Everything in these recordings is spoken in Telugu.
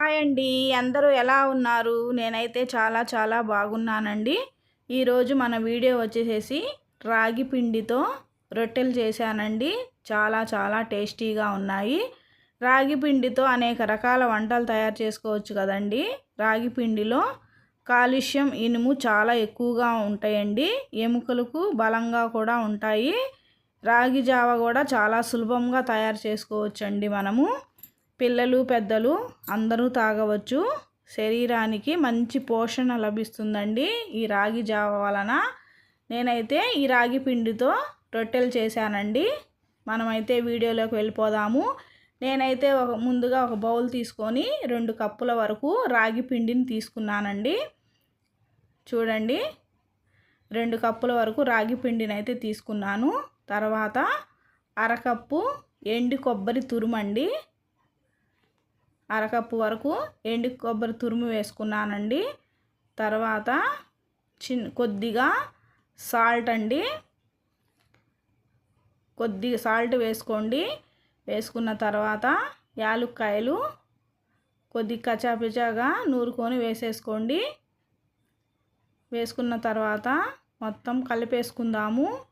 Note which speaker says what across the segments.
Speaker 1: హాయ్ అండి అందరూ ఎలా ఉన్నారు? నేనైతే చాలా చాలా బాగున్నానండి. ఈరోజు మన వీడియో వచ్చేసేసి రాగి పిండితో రొట్టెలు చేశానండి. చాలా చాలా టేస్టీగా ఉన్నాయి. రాగి పిండితో అనేక రకాల వంటలు తయారు చేసుకోవచ్చు కదండి. రాగి పిండిలో కాలుష్యం ఇనుము చాలా ఎక్కువగా ఉంటాయండి. ఎముకలకు బలంగా కూడా ఉంటాయి. రాగి జావ కూడా చాలా సులభంగా తయారు చేసుకోవచ్చండి మనము. పిల్లలు పెద్దలు అందరూ తాగవచ్చు. శరీరానికి మంచి పోషణ లభిస్తుందండి ఈ రాగి జావ వలన. నేనైతే ఈ రాగి పిండితో రొట్టెలు చేశానండి. మనమైతే వీడియోలోకి వెళ్ళిపోదాము. నేనైతే ఒక ముందుగా ఒక బౌల్ తీసుకొని రెండు కప్పుల వరకు రాగి పిండిని తీసుకున్నానండి. చూడండి. రెండు కప్పుల వరకు రాగి పిండిని అయితే తీసుకున్నాను. తర్వాత అరకప్పు ఎండి కొబ్బరి తురుమండి. అరకప్పు వరకు ఎండు కొబ్బరి తురుము వేసుకున్నానండి. తర్వాత చిన్ కొద్దిగా సాల్ట్ అండి. కొద్దిగా సాల్ట్ వేసుకోండి. వేసుకున్న తర్వాత యాలుక్కాయలు కొద్ది కచాపిచాగా నూరుకొని వేసేసుకోండి. వేసుకున్న తర్వాత మొత్తం కలిపేసుకుందాము.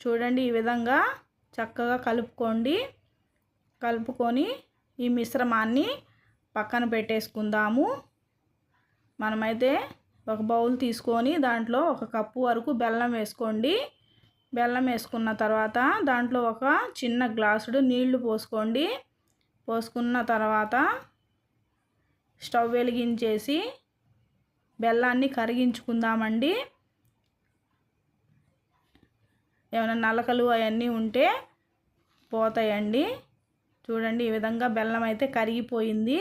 Speaker 1: చూడండి ఈ విధంగా చక్కగా కలుపుకోండి. కలుపుకొని ఈ మిశ్రమాన్ని పక్కన పెట్టేసుకుందాము. మనమైతే ఒక బౌల్ తీసుకొని దాంట్లో ఒక కప్పు వరకు బెల్లం వేసుకోండి. బెల్లం వేసుకున్న తర్వాత దాంట్లో ఒక చిన్న గ్లాసుడు నీళ్ళు పోసుకోండి. పోసుకున్న తర్వాత స్టవ్ వెలిగించేసి బెల్లాన్ని కరిగించుకుందామండి. ఏమైనా నలకలు అవన్నీ ఉంటే పోతాయండి. చూడండి ఈ విధంగా బెల్లం అయితే కరిగిపోయింది.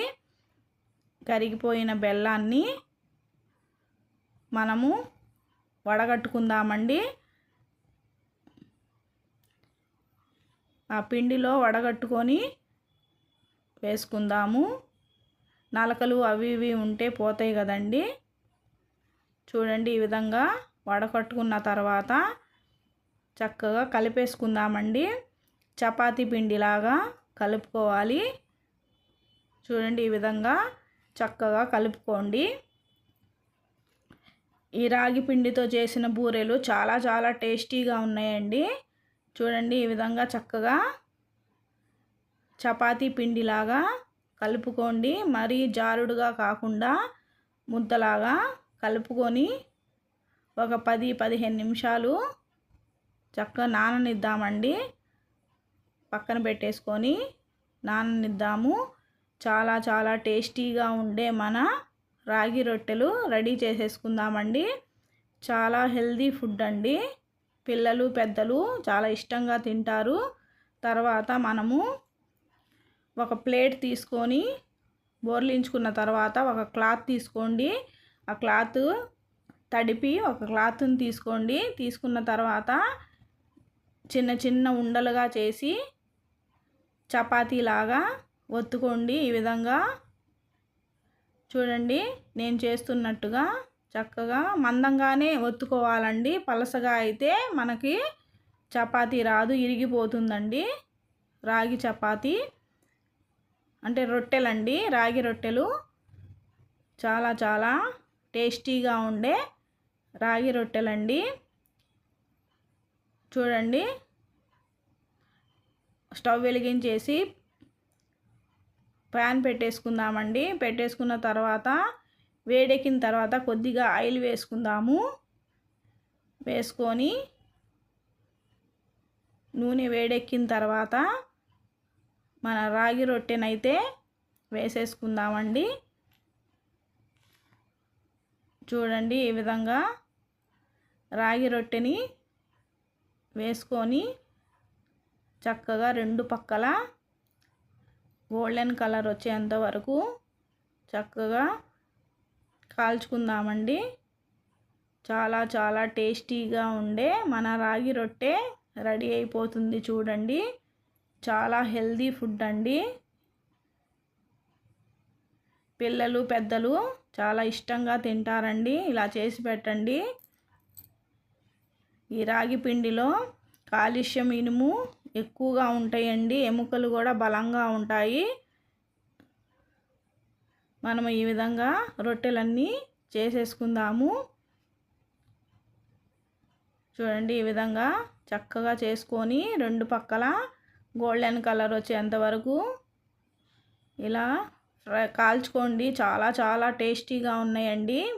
Speaker 1: కరిగిపోయిన బెల్లాన్ని మనము వడగట్టుకుందామండి. ఆ పిండిలో వడగట్టుకొని వేసుకుందాము. నలకలు అవి ఇవి ఉంటే పోతాయి కదండి. చూడండి ఈ విధంగా వడకట్టుకున్న తర్వాత చక్కగా కలిపేసుకుందామండి. చపాతీ పిండిలాగా కలుపుకోవాలి. చూడండి ఈ విధంగా చక్కగా కలుపుకోండి. ఈ రాగి పిండితో చేసిన బూరెలు చాలా చాలా టేస్టీగా ఉన్నాయండి. చూడండి ఈ విధంగా చక్కగా చపాతీ పిండిలాగా కలుపుకోండి. మరీ జారుడుగా కాకుండా ముద్దలాగా కలుపుకొని ఒక పది పదిహేను నిమిషాలు చక్కగా నాననిద్దామండి. పక్కన పెట్టేసుకొని నాననిద్దాము. చాలా చాలా టేస్టీగా ఉండే మన రాగి రొట్టెలు రెడీ చేసేసుకుందామండి. చాలా హెల్దీ ఫుడ్ అండి. పిల్లలు పెద్దలు చాలా ఇష్టంగా తింటారు. తర్వాత మనము ఒక ప్లేట్ తీసుకొని బోర్లించుకున్న తర్వాత ఒక క్లాత్ తీసుకోండి. ఆ క్లాత్ తడిపి ఒక క్లాత్ని తీసుకోండి. తీసుకున్న తర్వాత చిన్న చిన్న ఉండలుగా చేసి చపాతీలాగా ఒత్తుకోండి ఈ విధంగా. చూడండి నేను చేస్తున్నట్టుగా చక్కగా మందంగానే ఒత్తుకోవాలండి. పలసగా అయితే మనకి చపాతీ రాదు ఇరిగిపోతుందండి. రాగి చపాతీ అంటే రొట్టెలండి. రాగి రొట్టెలు చాలా చాలా టేస్టీగా ఉండే రాగి రొట్టెలండి. చూడండి స్టవ్ వెలిగించేసి ప్యాన్ పెట్టేసుకుందామండి. పెట్టేసుకున్న తర్వాత వేడెక్కిన తర్వాత కొద్దిగా ఆయిల్ వేసుకుందాము. వేసుకొని నూనె వేడెక్కిన తర్వాత మన రాగి రొట్టెనైతే వేసేసుకుందామండి. చూడండి ఈ విధంగా రాగి రొట్టెని వేసుకొని చక్కగా రెండు పక్కల గోల్డెన్ కలర్ వచ్చేంత వరకు చక్కగా కాల్చుకుందామండి. చాలా చాలా టేస్టీగా ఉండే మన రాగి రొట్టె రెడీ అయిపోతుంది చూడండి. చాలా హెల్దీ ఫుడ్ అండి. పిల్లలు పెద్దలు చాలా ఇష్టంగా తింటారండి. ఇలా చేసి పెట్టండి. ఈ రాగి పిండిలో కాలుష్యం ఇనుము ఎక్కువగా ఉంటాయండి. ఎముకలు కూడా బలంగా ఉంటాయి. మనం ఈ విధంగా రొట్టెలన్నీ చేసేసుకుందాము. చూడండి ఈ విధంగా చక్కగా చేసుకొని రెండు పక్కల గోల్డెన్ కలర్ వచ్చేంత వరకు ఇలా కాల్చుకోండి. చాలా చాలా టేస్టీగా ఉన్నాయండి.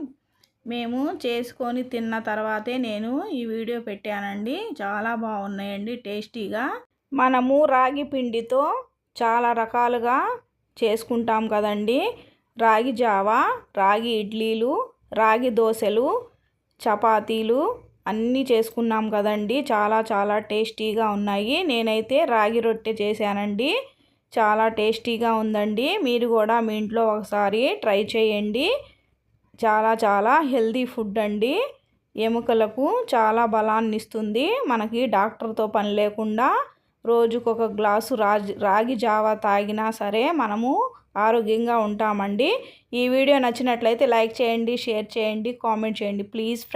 Speaker 1: మేము చేసుకొని తిన్న తర్వాతే నేను ఈ వీడియో పెట్టానండి. చాలా బాగున్నాయండి టేస్టీగా. మనము రాగి పిండితో చాలా రకాలుగా చేసుకుంటాం కదండి. రాగి జావా రాగి ఇడ్లీలు రాగి దోశలు చపాతీలు అన్నీ చేసుకున్నాం కదండి. చాలా చాలా టేస్టీగా ఉన్నాయి. నేనైతే రాగి రొట్టె చేశానండి. చాలా టేస్టీగా ఉందండి. మీరు కూడా మీ ఇంట్లో ఒకసారి ట్రై చేయండి. చాలా చాలా హెల్దీ ఫుడ్ అండి. ఎముకలకు చాలా బలాన్ని ఇస్తుంది మనకి డాక్టర్తో పని లేకుండా రోజుకొక గ్లాసు రాగి రాగి జావా తాగినా సరే మనము ఆరోగ్యంగా ఉంటామండి. ఈ వీడియో నచ్చినట్లయితే లైక్ చేయండి షేర్ చేయండి కామెంట్ చేయండి. ప్లీజ్